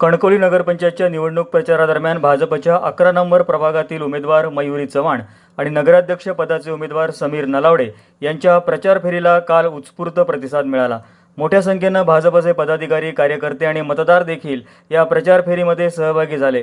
कणकवली नगरपंचायतच्या निवडणूक प्रचारादरम्यान भाजपच्या अकरा नंबर प्रभागातील उमेदवार मयुरी चव्हाण आणि नगराध्यक्ष पदाचे उमेदवार समीर नलावडे यांच्या प्रचार फेरीला काल उत्स्फूर्त प्रतिसाद मिळाला. मोठ्या संख्येनं भाजपचे पदाधिकारी कार्यकर्ते आणि मतदार देखील या प्रचार फेरीमध्ये सहभागी झाले.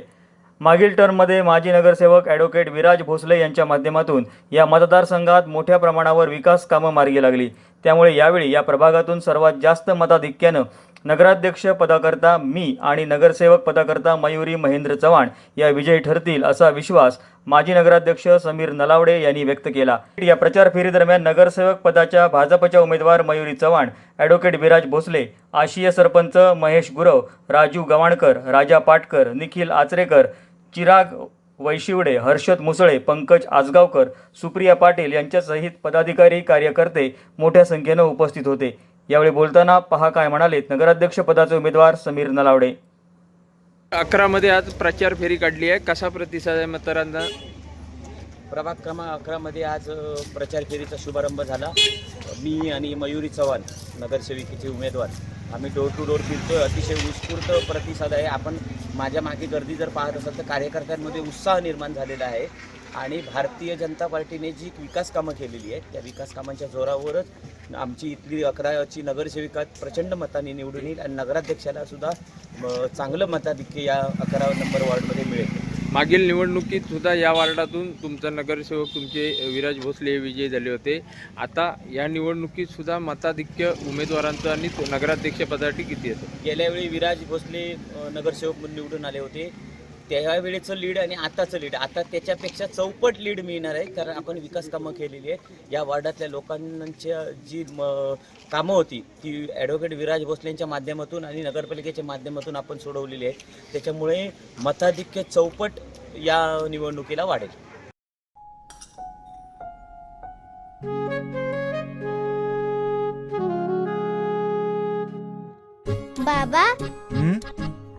मागील टर्ममध्ये माजी नगरसेवक ॲडव्होकेट विराज भोसले यांच्या माध्यमातून या मतदारसंघात मोठ्या प्रमाणावर विकास कामं मार्गी लागली. त्यामुळे यावेळी या प्रभागातून सर्वात जास्त मताधिक्यानं नगराध्यक्ष पदाकरता मी आणि नगरसेवक पदाकरता मयुरी महेंद्र चव्हाण या विजयी ठरतील असा विश्वास माजी नगराध्यक्ष समीर नलावडे यांनी व्यक्त केला. या प्रचार फेरीदरम्यान नगरसेवक पदाच्या भाजपच्या उमेदवार मयुरी चव्हाण ॲडव्होकेट विराज भोसले आशिय सरपंच महेश गुरव राजू गवाणकर राजा पाटकर निखिल आचरेकर चिराग वैशिवडे हर्षद मुसळे पंकज आजगावकर सुप्रिया पाटील यांच्यासहित पदाधिकारी कार्यकर्ते मोठ्या संख्येनं उपस्थित होते. यावेळी बोलताना पहा काय म्हणालेत नगराध्यक्ष पदाचे उमेदवार समीर नलावडे. अकरामध्ये आज प्रचार फेरी काढली आहे. कसा प्रतिसाद आहे मतदारांना? प्रभाग क्रमांक अकरामध्ये आज प्रचार फेरीचा शुभारंभ झाला. मी आणि मयुरी चव्हाण नगरसेविकेचे उमेदवार. आम्ही डोर टू डोर फिरतोय. अतिशय उत्स्फूर्त प्रतिसाद आहे. आपण माझ्या मागे गर्दी जर पाहत असाल तर कार्यकर्त्यांमध्ये उत्साह निर्माण झालेला आहे. आणि भारतीय जनता पार्टीने जी विकास कामं केलेली आहेत त्या विकास कामांच्या जोरावरच आमची इथली अकराची नगरसेविका प्रचंड मताने निवडून येईल आणि नगराध्यक्षाला सुद्धा चांगलं मताधिक्य या अकरा नंबर वॉर्डमध्ये मिळेल. मागील निवडणुकीत सुद्धा या वार्डातून तुमचा नगरसेवक तुमचे विराज भोसले हे विजयी झाले होते. आता या निवडणुकीत सुद्धा मताधिक्य उमेदवारांचं आणि नगराध्यक्ष पदासाठी किती येतं? गेल्यावेळी विराज भोसले नगरसेवक म्हणून निवडून आले होते. त्यावेळेचं लीड आणि आताचं लीड. आता त्याच्यापेक्षा चौपट लीड मिळणार आहे कारण आपण विकास कामं केलेली आहे या वार्डातल्या लोकांच्या जी म, कामं होती ती ॲडव्होकेट विराज भोसलेंच्या माध्यमातून आणि नगरपालिकेच्या माध्यमातून आपण सोडवलेली आहे त्याच्यामुळे मताधिक्य चौपट या निवडणुकीला वाढेल. बाबा? हं?